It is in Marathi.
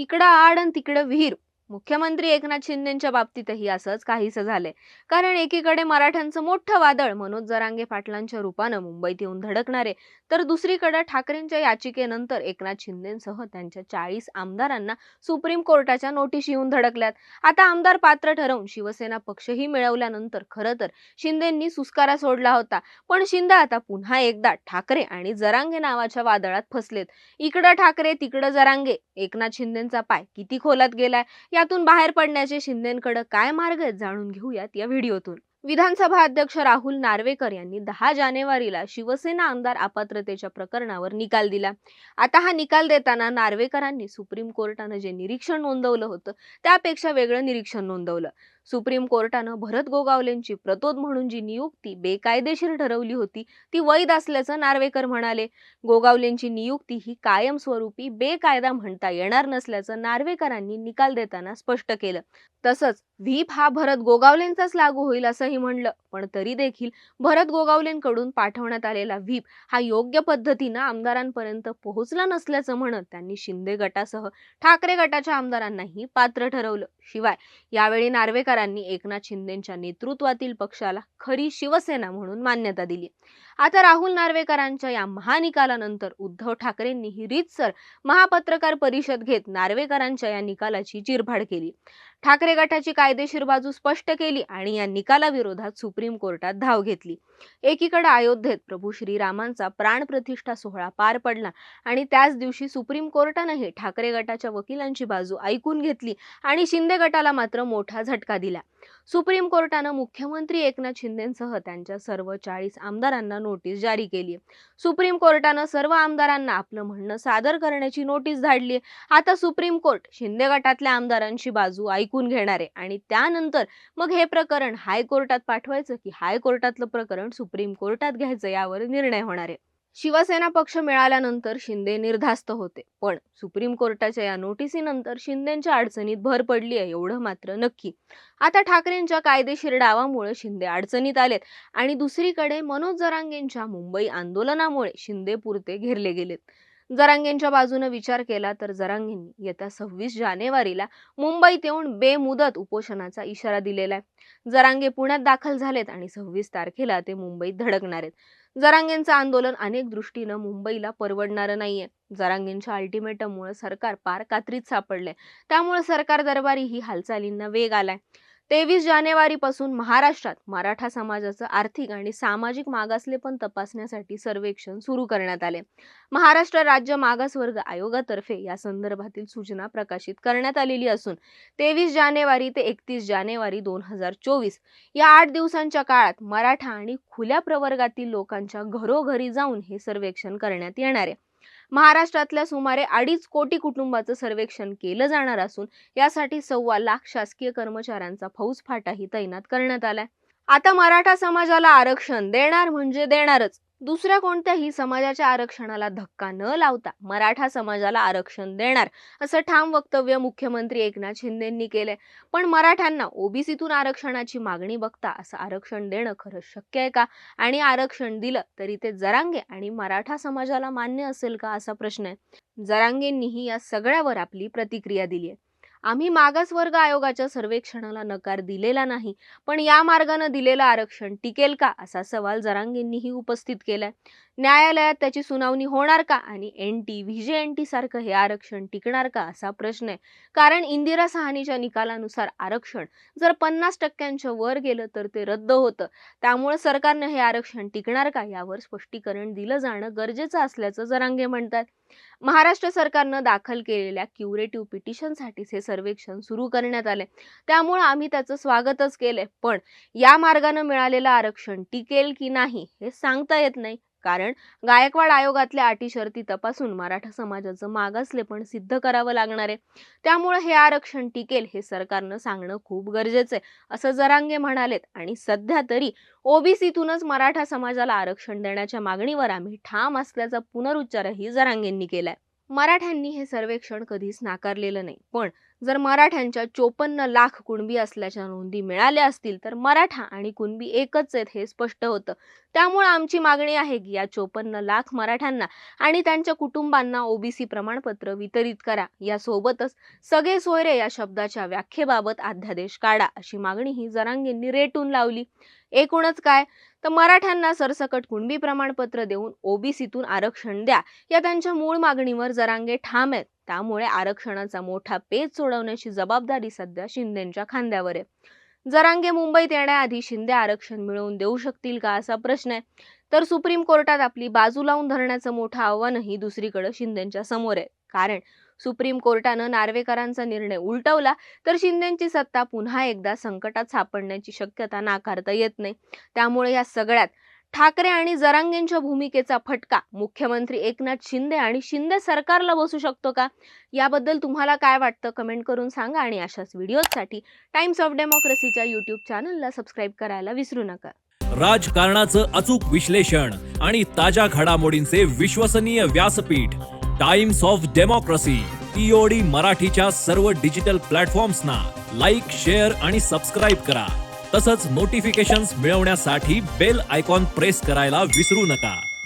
इकडं आड आणि तिकडं विहीर मुख्यमंत्री एकनाथ शिंदेच्या बाबतीतही असंच काहीसं झालंय. कारण एकीकडे मराठ्यांचं मोठं वादळ मनोज जरांगे पाटलांच्या रूपानं मुंबईत येऊन धडकणारे तर दुसरीकडे ठाकरेंच्या याचिकेनंतर एकनाथ शिंदेसह त्यांच्या चाळीस आमदारांना सुप्रीम कोर्टाच्या नोटीस येऊन धडकल्यात. आता आमदार पात्र ठरवून शिवसेना पक्षही मिळवल्यानंतर खरं तर शिंदेंनी सुस्कारा सोडला होता. पण शिंदे आता पुन्हा एकदा ठाकरे आणि जरांगे नावाच्या वादळात फसलेत. इकडं ठाकरे तिकडं जरांगे. एकनाथ शिंदेचा पाय किती खोलात गेलाय? यातून बाहेर पडण्याचे शिंदेकडे काय मार्ग आहेत जाणून घेऊयात या व्हिडिओतून. विधानसभा अध्यक्ष राहुल नार्वेकर यांनी दहा जानेवारीला शिवसेना आमदार अपात्रतेच्या प्रकरणावर निकाल दिला. आता हा निकाल देताना नार्वेकरांनी सुप्रीम कोर्टानं जे निरीक्षण नोंदवलं होतं त्यापेक्षा वेगळं निरीक्षण नोंदवलं. सुप्रीम कोर्टानं भरत गोगावलेंची प्रतोद म्हणून जी नियुक्ती बेकायदेशीर ठरवली होती ती वैध असल्याचं नार्वेकर म्हणाले. गोगावलेंची नियुक्ती ही कायमस्वरूपी बेकायदा म्हणता येणार नसल्याचं नार्वेकरांनी निकाल देताना स्पष्ट केलं. तसंच व्हीप हा भरत गोगावलेंचाच लागू होईल असंही म्हणलं. पण तरी देखील भरत गोगावलेंकडून पाठवण्यात आलेला व्हीप हा योग्य पद्धतीनं आमदारांपर्यंत पोहोचला नसल्याचं म्हणत त्यांनी शिंदे गटासह ठाकरे गटाच्या आमदारांनाही पात्र ठरवलं. शिवाय यावेळी नार्वेकरांनी एकनाथ शिंदेच्या नेतृत्वातील पक्षाला खरी शिवसेना म्हणून मान्यता दिली. आता राहुल नार्वेकरांच्या या महानिकालानंतर उद्धव ठाकरेंनी ही रीतसर महापत्रकार परिषद घेत नार्वेकरांच्या या निकालाची चिरफाड केली. ठाकरे गटाची कायदेशीर बाजू स्पष्ट केली आणि या निकालाविरोधात सुप्रीम कोर्टात धाव घेतली. एकीकडे अयोध्येत प्रभू श्रीरामांचा प्राणप्रतिष्ठा सोहळा पार पडला आणि त्याच दिवशी सुप्रीम कोर्टानंही ठाकरे गटाच्या वकिलांची बाजू ऐकून घेतली आणि शिंदे गटाला मात्र मोठा झटका दिला. सुप्रीम कोर्टानं मुख्यमंत्री एकनाथ शिंदेसह त्यांच्या सर्व चाळीस आमदारांना नोटीस जारी केली सुप्रीम कोर्टानं सर्व आमदारांना आपलं म्हणणं सादर करण्याची नोटीस धाडली आता सुप्रीम कोर्ट शिंदे गटातल्या आमदारांची बाजू ऐकून घेणार आहे. आणि त्यानंतर मग हे प्रकरण हायकोर्टात पाठवायचं की हायकोर्टातलं प्रकरण सुप्रीम कोर्टात घ्यायचं यावर निर्णय होणार आहे. शिवसेना पक्ष मिळाल्यानंतर शिंदे निर्धास्त होते. पण सुप्रीम कोर्टाच्या या नोटिसीनंतर शिंदेच्या अडचणीत भर पडली आहे एवढं मात्र नक्की. आता ठाकरेंच्या कायदेशीर डावामुळे शिंदे अडचणीत आलेत आणि दुसरीकडे मनोज जरांगेंच्या मुंबई आंदोलनामुळे शिंदे पुरते घेरले गेलेत. जरांगेंच्या बाजूने विचार केला तर जरांगेंनी येत्या सव्वीस जानेवारीला मुंबईत येऊन बेमुदत उपोषणाचा इशारा दिलेला आहे. जरांगे पुण्यात दाखल झालेत आणि सव्वीस तारखेला ते मुंबईत धडकणार आहेत. जरांगेंचं आंदोलन अनेक दृष्टीनं मुंबईला परवडणारं नाहीये. जरांगेंच्या अल्टिमेटममुळे सरकार पार कात्रीत सापडलंय. त्यामुळे सरकार दरबारी ही हालचालींना वेग आलाय. तेवीस जानेवारीपासून महाराष्ट्रात मराठा समाजाचं आर्थिक आणि सामाजिक मागासलेपण तपासण्यासाठी सर्वेक्षण सुरू करण्यात आले. महाराष्ट्र राज्य मागासवर्ग आयोगातर्फे या संदर्भातील सूचना प्रकाशित करण्यात आलेली असून तेवीस जानेवारी ते एकतीस जानेवारी दोन हजार चोवीस या आठ दिवसांच्या काळात मराठा आणि खुल्या प्रवर्गातील लोकांच्या घरोघरी जाऊन हे सर्वेक्षण करण्यात येणार आहे. महाराष्ट्रातल्या सुमारे अडीच कोटी कुटुंबाचं सर्वेक्षण केलं जाणार असून यासाठी सव्वा लाख शासकीय कर्मचाऱ्यांचा फौज फाटाही तैनात करण्यात आलाय. आता मराठा समाजाला आरक्षण देणार म्हणजे देणारच. दुसऱ्या कोणत्याही समाजाच्या आरक्षणाला धक्का न लावता मराठा समाजाला आरक्षण देणार असं ठाम वक्तव्य मुख्यमंत्री एकनाथ शिंदेंनी केलंय. पण मराठ्यांना ओबीसीतून आरक्षणाची मागणी बघता असं आरक्षण देणं खरंच शक्य आहे का? आणि आरक्षण दिलं तरी ते जरांगे आणि मराठा समाजाला मान्य असेल का असा प्रश्न आहे. जरांगेंनीही या सगळ्यावर आपली प्रतिक्रिया दिली आहे. आम्ही मागासवर्ग आयोगाच्या सर्वेक्षणाला नकार दिलेला नाही पण या मार्गानं दिलेलं आरक्षण टिकेल का? असा सवाल जरांगेंनीही उपस्थित केलाय. न्यायालयात त्याची सुनावणी होणार का? आणि N T V J N T सारखं हे आरक्षण टिकणार का? असा प्रश्न आहे. कारण इंदिरा सहानीच्या निकालानुसार आरक्षण जर पन्नास टक्क्यांच्या वर गेलं तर ते रद्द होतं. त्यामुळे सरकारनं हे आरक्षण टिकणार का? यावर स्पष्टीकरण दिलं जाणं गरजेचं असल्याचं जरांगे म्हणतात. महाराष्ट्र सरकारनं दाखल केलेल्या क्युरेटिव्ह पिटिशनसाठीच हे सर्वेक्षण सुरू करण्यात आले त्यामुळे आम्ही त्याचं स्वागतच केलंय. पण या मार्गानं मिळालेलं आरक्षण टिकेल की नाही हे सांगता येत नाही. कारण गायकवाड आयोगातल्या अटी शर्ती तपासून मराठा समाजाचं मागासलेपण सिद्ध करावं लागणार. आहे त्यामुळे हे आरक्षण टिकेल हे सरकारनं सांगणं खूप गरजेचं आहे असं जरांगे म्हणालेत. आणि सध्या तरी ओबीसीतूनच मराठा समाजाला आरक्षण देण्याच्या मागणीवर आम्ही ठाम असल्याचा पुनरुच्चारही जरांगेंनी केलाय. मराठ्यांनी हे सर्वेक्षण कधीच नाकारलेलं नाही पण जर मराठ्यांच्या चोपन्न लाख कुणबी असल्याच्या नोंदी मिळाल्या असतील तर मराठा आणि कुणबी एकच आहेत हे स्पष्ट होतं. त्यामुळे आमची मागणी आहे की या चोपन्न लाख मराठ्यांना आणि त्यांच्या कुटुंबांना ओबीसी प्रमाणपत्र वितरित करा. यासोबतच सगळे सोयरे या शब्दाच्या व्याख्येबाबत अध्यादेश काढा अशी मागणीही जरांगेंनी रेटून लावली. एकूणच काय? तर मराठ्यांना सरसकट कुणबी प्रमाणपत्र देऊन ओबीसीतून आरक्षण द्या. या त्यांच्या मूळ मागणीवर जरांगे ठाम आहेत. त्यामुळे आरक्षणाचा मोठा पेच सोडवण्याची जबाबदारी सध्या शिंदेच्या खांद्यावर आहे. जरांगे मुंबईत येण्याआधी शिंदे आरक्षण मिळवून देऊ शकतील का असा प्रश्न आहे. तर सुप्रीम कोर्टात आपली बाजू लावून धरण्याचं मोठं आव्हानही दुसरीकडे शिंदेच्या समोर आहे. कारण सुप्रीम कोर्टानं नार्वेकरांचा निर्णय उलटवला तर शिंदेची सत्ता पुन्हा एकदा संकटात सापडण्याची शक्यता नाकारता येत नाही. त्यामुळे या सगळ्यात ठाकरे आणि जरांगेंच्या भूमिकेचा फटका. मुख्यमंत्री एकनाथ शिंदे आणि शिंदे सरकारला बसू शकतो का? याबद्दल तुम्हाला काय वाटतं? कमेंट करून सांगा आणि अशाच व्हिडिओजसाठी टाइम्स ऑफ डेमोक्रेसीच्या यूट्यूब चॅनलला सबस्क्राईब करायला विसरू नका. राजकारणाचं अचूक विश्लेषण आणि ताज्या घडामोडींचे विश्वसनीय व्यासपीठ. टाइम्स ऑफ डेमोक्रेसी टीओडी मराठीच्या सर्व डिजिटल प्लॅटफॉर्म्सना लाईक शेअर आणि सबस्क्राईब करा. तसंच नोटिफिकेशन्स मिळवण्यासाठी बेल आयकॉन प्रेस करायला विसरू नका.